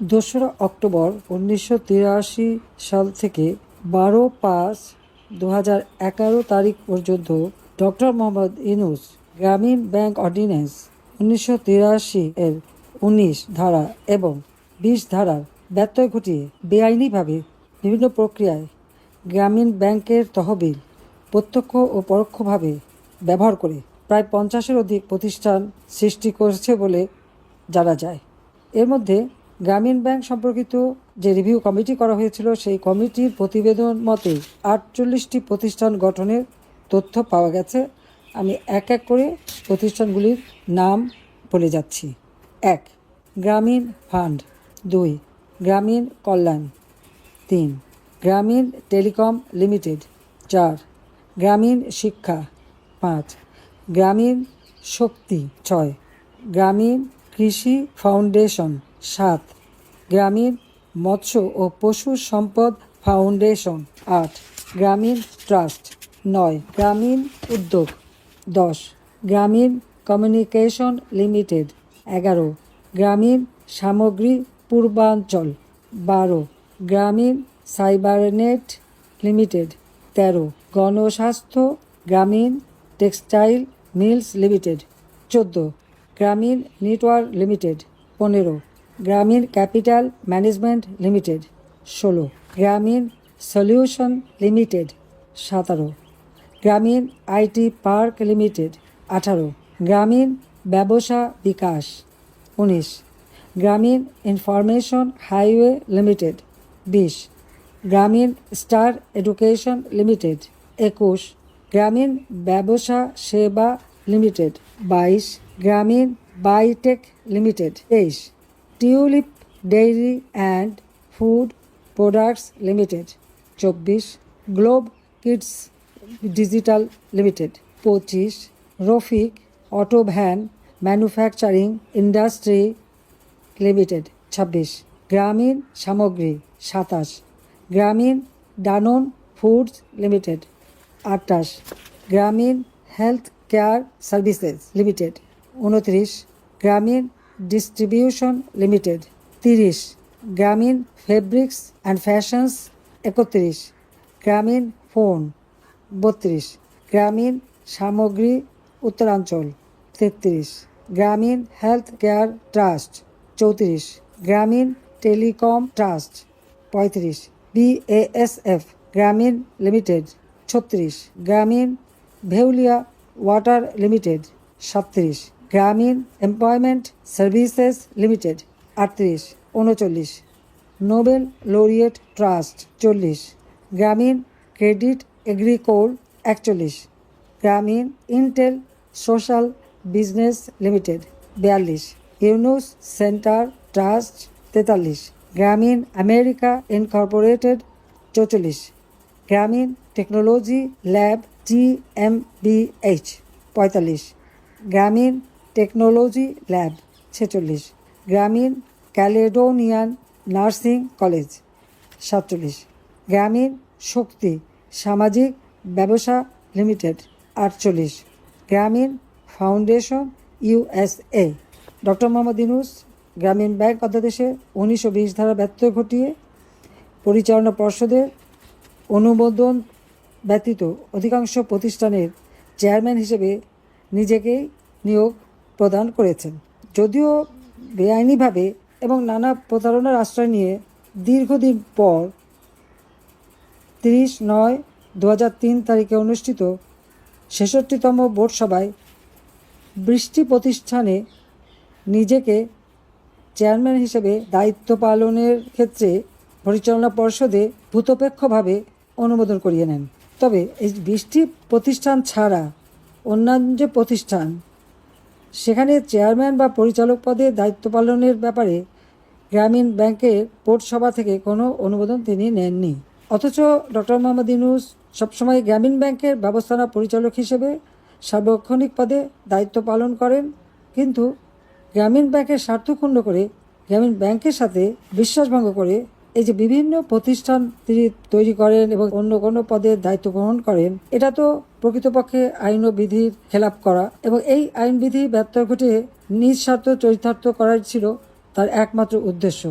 দোসরা অক্টোবর উনিশশো তিরাশি সাল থেকে বারো পাঁচ দু হাজার এগারো তারিখ পর্যন্ত doctor Mohammad Yunus Grameen bank ordinance উনিশশো তিরাশি এর উনিশ ধারা এবং বিশ ধারার ব্যত্যয় ঘটিয়ে বেআইনিভাবে বিভিন্ন প্রক্রিয়ায় গ্রামীণ ব্যাংকের তহবিল প্রত্যক্ষ ও পরোক্ষভাবে ব্যবহার করে প্রায় পঞ্চাশের অধিক প্রতিষ্ঠান সৃষ্টি করেছে বলে জানা যায়। এর মধ্যে গ্রামীণ ব্যাংক সম্পর্কিত যে রিভিউ কমিটি করা হয়েছিল, সেই কমিটির প্রতিবেদন মতে আটচল্লিশটি প্রতিষ্ঠান গঠনের তথ্য পাওয়া গেছে। আমি এক এক করে প্রতিষ্ঠানগুলির নাম বলে যাচ্ছি। এক, গ্রামীণ ফান্ড। দুই, গ্রামীণ কল্যাণ। তিন, গ্রামীণ টেলিকম লিমিটেড। চার, গ্রামীণ শিক্ষা। পাঁচ, গ্রামীণ শক্তি। ছয়, গ্রামীণ কৃষি ফাউন্ডেশন। সাত, গ্রামীণ মৎস্য ও পশু সম্পদ ফাউন্ডেশন, আট, গ্রামীণ ট্রাস্ট, নয়, গ্রামীণ উদ্যোগ, দশ, গ্রামীণ কমিউনিকেশন লিমিটেড, এগারো, গ্রামীণ সামগ্রী পূর্বাঞ্চল, বারো, গ্রামীণ সাইবারনেট লিমিটেড, তেরো, গণস্বাস্থ্য গ্রামীণ টেক্সটাইল মিলস লিমিটেড, চোদ্দ, গ্রামীণ নেটওয়ার্ক লিমিটেড, পনেরো গ্রামীণ ক্যাপিটাল ম্যানেজমেন্ট লিমিটেড, ষোলো। গ্রামীণ সলিউশন লিমিটেড, সতেরো। গ্রামীণ আইটি পার্ক লিমিটেড, আঠারো। গ্রামীণ ব্যবসা বিকাশ, উনিশ। গ্রামীণ ইনফরমেশন হাইওয়ে লিমিটেড, বিশ। গ্রামীণ স্টার এডুকেশন লিমিটেড, একুশ। গ্রামীণ ব্যবসা সেবা লিমিটেড, বাইশ। গ্রামীণ বাইটেক লিমিটেড, তেইশ। Tulip dairy and food products limited, চব্বিশ, গ্লোব কিডস ডিজিটাল লিমিটেড, পঁচিশ, Rafiq auto van manufacturing industry limited, ছাব্বিশ, গ্রামীণ সামগ্রী, সাতাশ, গ্রামীণ ডানন ফুডস লিমিটেড আটাশ গ্রামীণ হেলথ কেয়ার সার্ভিসেস লিমিটেড, উনত্রিশ, গ্রামীণ ডিস্ট্রিবিউশন লিমিটেড, তিরিশ। গ্রামীণ ফেব্রিক্স অ্যান্ড ফ্যাশনস, একত্রিশ। গ্রামীণ ফোন, বত্রিশ। গ্রামীণ সামগ্রী, উত্তরাঞ্চল, তেত্রিশ। গ্রামীণ হেলথ কেয়ার ট্রাস্ট, চৌত্রিশ। গ্রামীণ টেলিকম ট্রাস্ট, পঁয়ত্রিশ। বিএএসএফ গ্রামীণ লিমিটেড, ছত্রিশ। গ্রামীণ ভেউলিয়া ওয়াটার লিমিটেড, সাতত্রিশ। গ্রামীণ এমপ্লয়মেন্ট সার্ভিসেস লিমিটেড, আটত্রিশ, উনচল্লিশ। নোবেল লোরিয়েট ট্রাস্ট, চল্লিশ। গ্রামীণ ক্রেডিট এগ্রিকোল একচল্লিশ। গ্রামীণ ইন্টেল সোশ্যাল বিজনেস লিমিটেড, বিয়াল্লিশ। ইউনুস সেন্টার ট্রাস্ট, তেতাল্লিশ। গ্রামীণ আমেরিকা ইনকর্পোরেটেড, চৌচল্লিশ। গ্রামীণ টেকনোলজি ল্যাব জিএমবিএইচ পঁয়তাল্লিশ। গ্রামীণ টেকনোলজি ল্যাব, ছেচল্লিশ। গ্রামীণ ক্যালেডোনিয়ান নার্সিং কলেজ, সাতচল্লিশ। গ্রামীণ শক্তি সামাজিক ব্যবসা লিমিটেড, আটচল্লিশ। Grameen foundation USA doctor Mohammad Yunus Grameen bank অধ্যাদেশে উনিশশো বিশ ধারা ব্যত্যয় ঘটিয়ে পরিচালনা পর্ষদের অনুমোদন ব্যতীত অধিকাংশ প্রতিষ্ঠানের চেয়ারম্যান হিসেবে নিজেকেই নিয়োগ প্রদান করেছেন। যদিও বেআইনিভাবে এবং নানা প্রতারণার আশ্রয় নিয়ে দীর্ঘদিন পর তিরিশ নয় দু তারিখে অনুষ্ঠিত ছেষট্টিতম বোর্ড সভায় বৃষ্টি প্রতিষ্ঠানে নিজেকে চেয়ারম্যান হিসেবে দায়িত্ব পালনের ক্ষেত্রে পরিচালনা পর্ষদে ভূতপেক্ষভাবে অনুমোদন করিয়ে নেন। তবে এই বৃষ্টি প্রতিষ্ঠান ছাড়া অন্যান্য যে প্রতিষ্ঠান সেখানে চেয়ারম্যান বা পরিচালক পদে দায়িত্ব পালনের ব্যাপারে গ্রামীণ ব্যাংকের বোর্ড সভা থেকে কোনো অনুমোদন তিনি নেননি। অথচ ডক্টর মোহাম্মদ ইনুস সবসময় গ্রামীণ ব্যাংকের ব্যবস্থাপনা পরিচালক হিসেবে সার্বক্ষণিক পদে দায়িত্ব পালন করেন, কিন্তু গ্রামীণ ব্যাংকের স্বার্থ করে গ্রামীণ ব্যাংকের সাথে বিশ্বাসভঙ্গ করে এই যে বিভিন্ন প্রতিষ্ঠান তিনি তৈরি করেন এবং অন্য কোনো পদে দায়িত্ব গ্রহণ করেন, এটা তো প্রকৃতপক্ষে আইন ও বিধির খেলাপ করা। এবং এই আইন বিধি ব্যত্যয় ঘটিয়ে নিঃস্বার্থ চরিতার্থ করাই ছিল তার একমাত্র উদ্দেশ্য।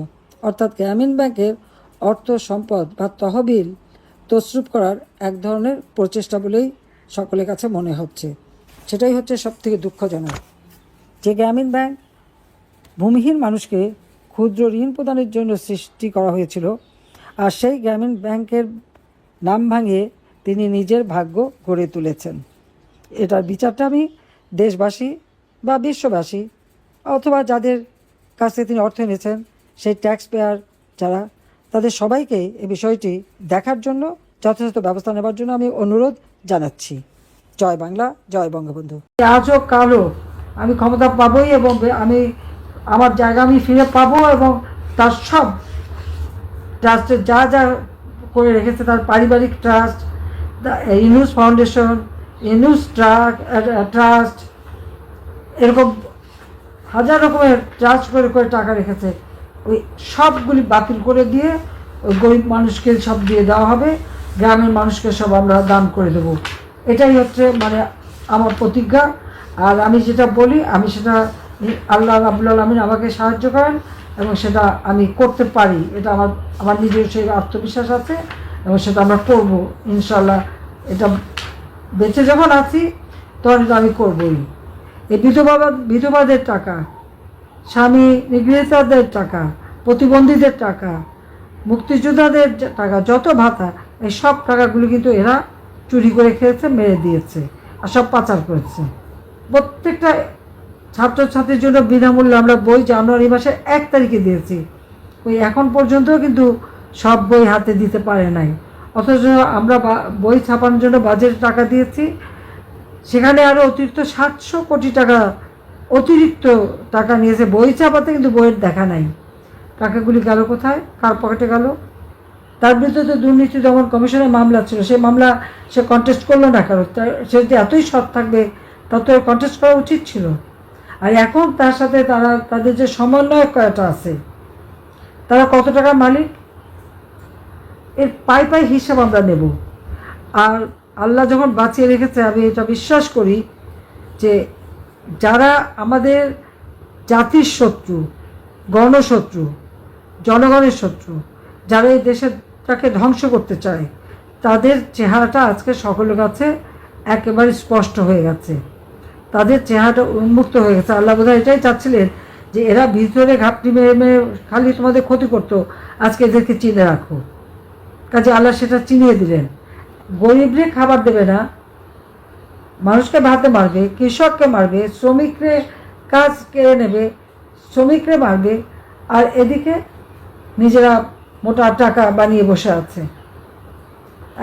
অর্থাৎ গ্রামীণ ব্যাংকের অর্থ সম্পদ বা তহবিল তসরুপ করার এক ধরনের প্রচেষ্টা বলেই সকলের কাছে মনে হচ্ছে। সেটাই হচ্ছে সবথেকে দুঃখজনক। যে গ্রামীণ ব্যাংক ভূমিহীন মানুষকে ক্ষুদ্র ঋণ প্রদানের জন্য সৃষ্টি করা হয়েছিল, আর সেই গ্রামীণ ব্যাংকের নাম ভাঙিয়ে তিনি নিজের ভাগ্য গড়ে তুলেছেন। এটার বিচারটা আমি দেশবাসী বা বিশ্ববাসী অথবা যাদের কাছে তিনি অর্থ এনেছেন, সেই ট্যাক্স পেয়ার যারা, তাদের সবাইকে এই বিষয়টি দেখার জন্য যথাযথ ব্যবস্থা নেবার জন্য আমি অনুরোধ জানাচ্ছি। জয় বাংলা, জয় বঙ্গবন্ধু। আজও কালো, আমি ক্ষমতা পাবই এবং আমি আমার জায়গা আমি ফিরে পাবো এবং তার সব ট্রাস্টের যা যা করে রেখেছে, তার পারিবারিক trust Yunus foundation Yunus trust এরকম হাজার রকমের ট্রাস্ট করে করে টাকা রেখেছে। ওই সবগুলি বাতিল করে দিয়ে ওই গরিব মানুষকে সব দিয়ে দেওয়া হবে। গ্রামের মানুষকে সব আমরা দান করে দেবো। এটাই হচ্ছে মানে আমার প্রতিজ্ঞা। আর আমি যেটা বলি, আমি সেটা আল্লাহ রাবুল আলমিন আমাকে সাহায্য করেন এবং সেটা আমি করতে পারি। এটা আমার আমার নিজের সেই আত্মবিশ্বাস আছে এবং সেটা আমরা করব। ইনশাল্লাহ এটা বেঁচে যখন আছি, তখন এটা আমি করবই। এই বিধবা, বিধবাদের টাকা, স্বামী নিগৃহীতাদের টাকা, প্রতিবন্ধীদের টাকা, মুক্তিযোদ্ধাদের টাকা, যত ভাতা, এই সব টাকাগুলো কিন্তু এরা চুরি করে খেয়েছে, মেরে দিয়েছে, আর সব পাচার করেছে। প্রত্যেকটা ছাত্রছাত্রীর জন্য বিনামূল্যে আমরা বই জানুয়ারি মাসের এক তারিখে দিয়েছি। ওই এখন পর্যন্ত কিন্তু সব বই হাতে দিতে পারে নাই। অথচ আমরা বই ছাপানোর জন্য বাজেট টাকা দিয়েছি। সেখানে আরও অতিরিক্ত সাতশো কোটি টাকা, অতিরিক্ত টাকা নিয়েছে। বই চাপাতে কিন্তু বইয়ের দেখা নাই। টাকাগুলি গেল কোথায়? কার পকেটে গেল? তার বিরুদ্ধে তো দুর্নীতি দমন কমিশনের মামলা ছিল। সেই মামলা সে কন্টেস্ট করল না কারও সে যদি এতই সৎ থাকবে তত কন্টেস্ট করা উচিত ছিল। আর এখন তার সাথে তারা, তাদের যে সমন্বয়ক কয়টা আছে? তারা কত টাকা মালিক? এর পাই পাই হিসাব আমরা নেব। আর আল্লাহ যখন বাঁচিয়ে রেখেছে, আমি এটা বিশ্বাস করি যে যারা আমাদের জাতির শত্রু, গণশত্রু, জনগণের শত্রু, যারা এই দেশটাকে ধ্বংস করতে চায়, তাদের চেহারাটা আজকে সকলের কাছে একেবারে স্পষ্ট হয়ে গেছে। তাদের চেহারাটা উন্মুক্ত হয়ে গেছে। আল্লাহ বোধহয় এটাই চাচ্ছিলেন যে এরা ভিতরে ঘাপটি মেরে মেরে খালি তোমাদের ক্ষতি করতো। আজকে এদেরকে চিনে রাখো। কাজে আল্লাহ সেটা চিনিয়ে দিলেন। গরিবরে খাবার দেবে না, মানুষকে ভাতে মারবে, কৃষককে মারবে, শ্রমিকরে কাজ কেড়ে নেবে, শ্রমিকরে মারবে, আর এদিকে নিজেরা মোটা টাকা বানিয়ে বসে আছে।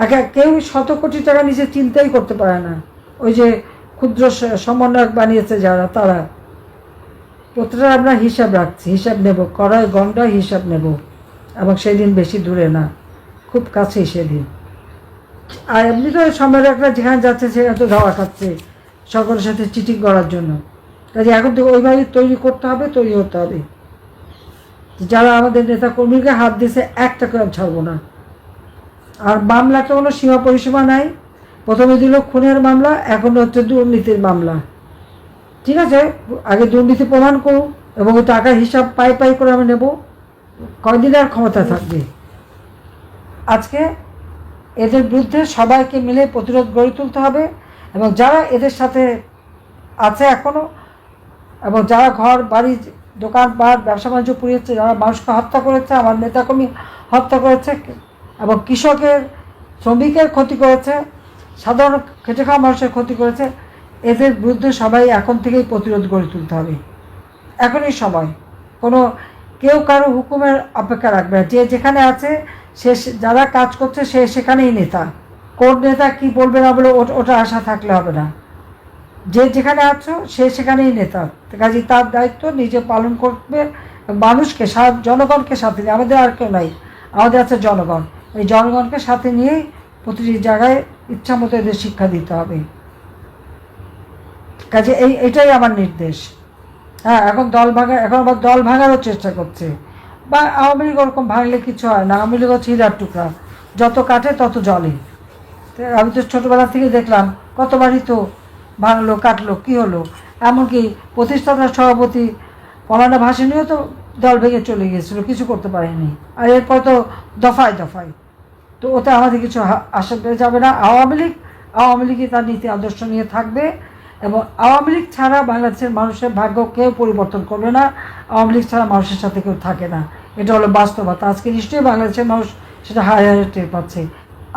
একা কেউ শত কোটি টাকা নিজে চিন্তাই করতে পারে না। ওই যে ক্ষুদ্র সমন্বয়ক বানিয়েছে যারা, তারা। প্রতিটা আমরা হিসাব রাখছি, হিসাব নেব, কড়াই গন্ডায় হিসাব নেব, এবং সেদিন বেশি দূরে না। খুব কাছেই সেদিন। আর এমনি তো সম্রাটরা যেখানে যাচ্ছে, সেখানে তো ধাওয়া খাচ্ছে, সকলের সাথে চিটিং করার জন্য। কাজে এখন তো ওইভাবে তৈরি করতে হবে, তৈরি হতে হবে। যারা আমাদের নেতা কর্মীকে হাত দিয়েছে, একটা করে ছাড়বো না। আর মামলাটা কোনো সীমা পরিসীমা নাই। প্রথমে দিল খুনের মামলা, এখন হচ্ছে দুর্নীতির মামলা। ঠিক আছে? আগে দুর্নীতি প্রমাণ করুক এবং টাকার হিসাব পাই পাই করে আমি নেব। কয়দিন আর ক্ষমতা থাকবে? আজকে এদের বিরুদ্ধে সবাইকে মিলে প্রতিরোধ গড়ে তুলতে হবে এবং যারা এদের সাথে আছে এখনও এবং যারা ঘর, বাড়ি দোকানপাট ব্যবসা বাণিজ্য পুড়িয়েছে, যারা মানুষকে হত্যা করেছে, আমার নেতাকর্মী হত্যা করেছে এবং কৃষকের, শ্রমিকের ক্ষতি করেছে সাধারণ খেটে খাওয়া মানুষের ক্ষতি করেছে। এদের বিরুদ্ধে সবাই এখন থেকেই প্রতিরোধ গড়ে তুলতে হবে। এখনই সময়। কোনো কেউ কারও হুকুমের অপেক্ষা রাখবে না। যে যেখানে আছে, সে যারা কাজ করছে, সে সেখানেই নেতা। কোন নেতা কি বলবে না বলে ওট- আশা থাকলে হবে না। যে যেখানে আছো, সে সেখানেই নেতা। কাজে তার দায়িত্ব নিজে পালন করবে মানুষকে জনগণকে সাথে নিয়ে। আমাদের আর কেউ নাই। আমাদের আছে জনগণ। এই জনগণকে সাথে নিয়েই প্রতিটি জায়গায় ইচ্ছা মতো এদের শিক্ষা দিতে হবে। কাজে এই, এটাই আমার নির্দেশ। হ্যাঁ এখন দল ভাঙা, এখন আবার দল ভাঙারও চেষ্টা করছে। বা আওয়ামী লীগ ওরকম ভাঙলে কিছু হয় না, আওয়ামী লীগ হচ্ছে হীরার টুকরা। যত কাটে তত জলে। আমি তো ছোটোবেলা থেকে দেখলাম, কতবারই তো ভাঙলো, কাটলো, কী হলো? এমনকি প্রতিষ্ঠাতা সভাপতি মৌলানা ভাসিনীও তো দল ভেঙে চলে গিয়েছিল, কিছু করতে পারেনি। আর এরপর তো দফায় দফায়। তো ওতে আমাদের কিছু আশা পেয়ে যাবে না। আওয়ামী লীগ, আওয়ামী লীগই তার নীতি আদর্শ নিয়ে থাকবে এবং আওয়ামী লীগ ছাড়া বাংলাদেশের মানুষের ভাগ্য কেউ পরিবর্তন করবে না। আওয়ামী লীগ ছাড়া মানুষের সাথে কেউ থাকে না। এটা হলো বাস্তবতা। আজকে নিশ্চয়ই বাংলাদেশের মানুষ সেটা হায় হায় টের পাচ্ছে।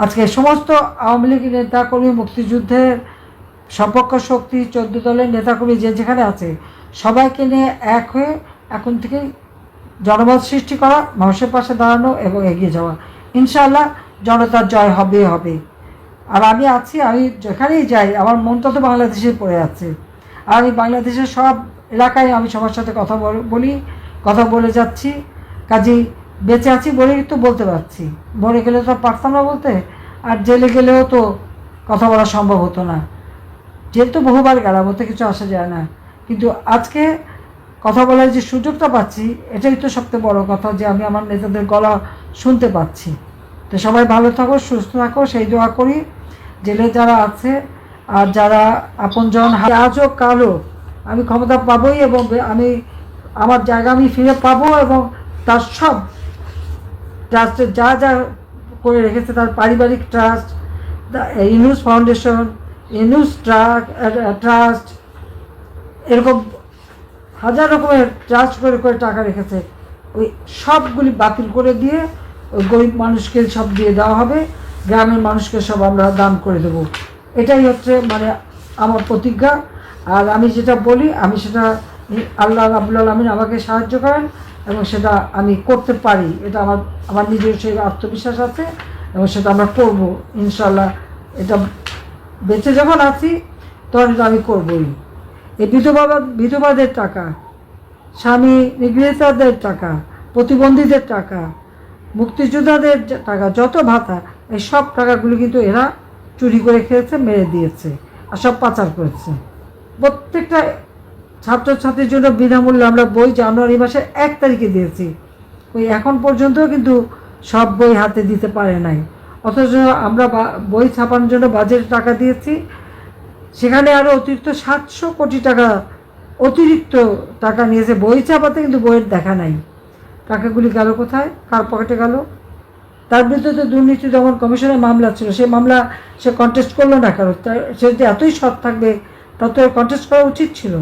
আজকে সমস্ত আওয়ামী লীগের নেতাকর্মী, মুক্তিযুদ্ধের সপক্ষ শক্তি, চোদ্দ দলের নেতাকর্মী যে যেখানে আছে, সবাইকে নিয়ে এক হয়ে এখন থেকেই জনমত সৃষ্টি করা, মানুষের পাশে দাঁড়ানো এবং এগিয়ে যাওয়া। ইনশাআল্লাহ জনতার জয় হবে হবে। আর আমি আছি, আমি যেখানেই যাই, আমার মনটা তো বাংলাদেশে পড়ে আছে। আর আমি বাংলাদেশের সব এলাকায় আমি সবার সাথে কথা বলি কথা বলে যাচ্ছি। কাজেই বেঁচে আছি বলেই তো বলতে পারছি। মরে গেলে তো পারতাম না বলতে, আর জেলে গেলেও তো কথা বলা সম্ভব হতো না। জেল তো বহুবার গেলাম, ওতে কিছু আসা যায় না। কিন্তু আজকে কথা বলার যে সুযোগটা পাচ্ছি, এটাই তো সবচেয়ে বড় কথা যে আমি আমার নেতাদের গলা শুনতে পাচ্ছি। তো সবাই ভালো থাকো, সুস্থ থাকো, সেই দোয়া করি। জেলে যারা আছে আর যারা আপন আপনজন, আজও কালো, আমি ক্ষমতা পাবোই এবং আমি আমার জায়গা আমি ফিরে পাবো এবং তার সব ট্রাস্টে যা যা করে রেখেছে তার পারিবারিক trust Yunus foundation Yunus trust এরকম হাজার রকমের ট্রাস্ট করে করে টাকা রেখেছে। ওই সবগুলি বাতিল করে দিয়ে গরিব মানুষকে সব দিয়ে দেওয়া হবে, গ্রামের মানুষকে সব আমরা দান করে দেবো। এটাই হচ্ছে মানে আমার প্রতিজ্ঞা। আর আমি যেটা বলি, আমি সেটা আল্লাহ রাবুল আলমিন আমাকে সাহায্য করেন এবং সেটা আমি করতে পারি। এটা আমার আমার নিজের সেই আত্মবিশ্বাস আছে এবং সেটা আমরা করব। ইনশাল্লাহ এটা বেঁচে যখন আছি, তখন এটা আমি করবই। এই বিধবা, বিধবাদের টাকা, স্বামী নিগৃহীতাদের টাকা, প্রতিবন্ধীদের টাকা মুক্তিযোদ্ধাদের টাকা যত ভাতা, এই সব টাকাগুলো কিন্তু এরা চুরি করে খেয়েছে, মেরে দিয়েছে আর সব পাচার করেছে। প্রত্যেকটা ছাত্রছাত্রীর জন্য বিনামূল্যে আমরা বই জানুয়ারি মাসের এক তারিখে দিয়েছি। ওই এখন পর্যন্ত কিন্তু সব বই হাতে দিতে পারে নাই। অথচ আমরা বই ছাপানোর জন্য বাজেট টাকা দিয়েছি। সেখানে আরও অতিরিক্ত সাতশো কোটি টাকা অতিরিক্ত টাকা নিয়েছে। বই ছাপাতে কিন্তু বইয়ের দেখা নাই। টাকাগুলি গেল কোথায়? কার পকেটে গেল? তার বিরুদ্ধে তো দুর্নীতি দমন কমিশনের মামলা ছিল, সেই মামলা সে কন্টেস্ট করল না তার সে যদি এতই সৎ থাকবে তা তো কন্টেস্ট করা উচিত ছিল।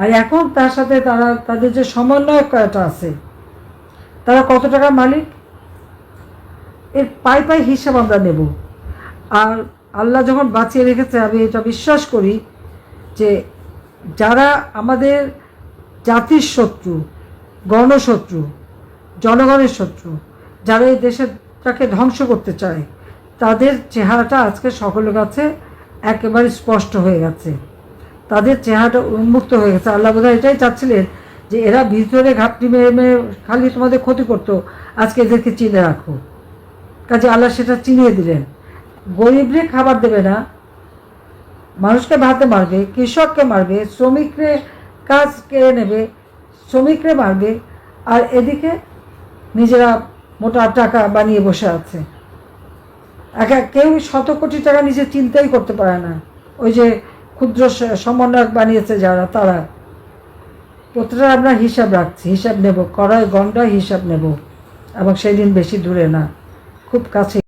আর এখন তার সাথে তারা, তাদের যে সমন্বয়কটা আছে, তারা কত টাকার মালিক? এর পাই পাই হিসাব আমরা নেব। আর আল্লাহ যখন বাঁচিয়ে রেখেছে, আমি এটা বিশ্বাস করি যে যারা আমাদের জাতির শত্রু, গণশত্রু জনগণের শত্রু, যারা এই দেশটাকে ধ্বংস করতে চায়, তাদের চেহারাটা আজকে সকলের কাছে একেবারে স্পষ্ট হয়ে গেছে। তাদের চেহারাটা উন্মুক্ত হয়ে গেছে। আল্লাহ বোধহয় এটাই চাচ্ছিলেন যে এরা ভিতরে ঘাপটি মেরে মেরে খালি তোমাদের ক্ষতি করতো, আজকে এদেরকে চিনে রাখো। কাজে আল্লাহ সেটা চিনিয়ে দিলেন। গরিবরে খাবার দেবে না, মানুষকে ভাতে মারবে, কৃষককে মারবে, শ্রমিকরে কাজ কেড়ে নেবে, শ্রমিকরে মারবে, আর এদিকে নিজেরা মোটা টাকা বানিয়ে বসে আছে। এক কেউ শত কোটি টাকা নিজে চিন্তাই করতে পারে না। ওই যে ক্ষুদ্র সমন্বয়ক বানিয়েছে যারা, তারা। প্রতিটা আমরা হিসাব রাখছি, হিসাব নেব করায় গন্ডায় হিসাব নেব, এবং সেই দিন বেশি দূরে না, খুব কাছে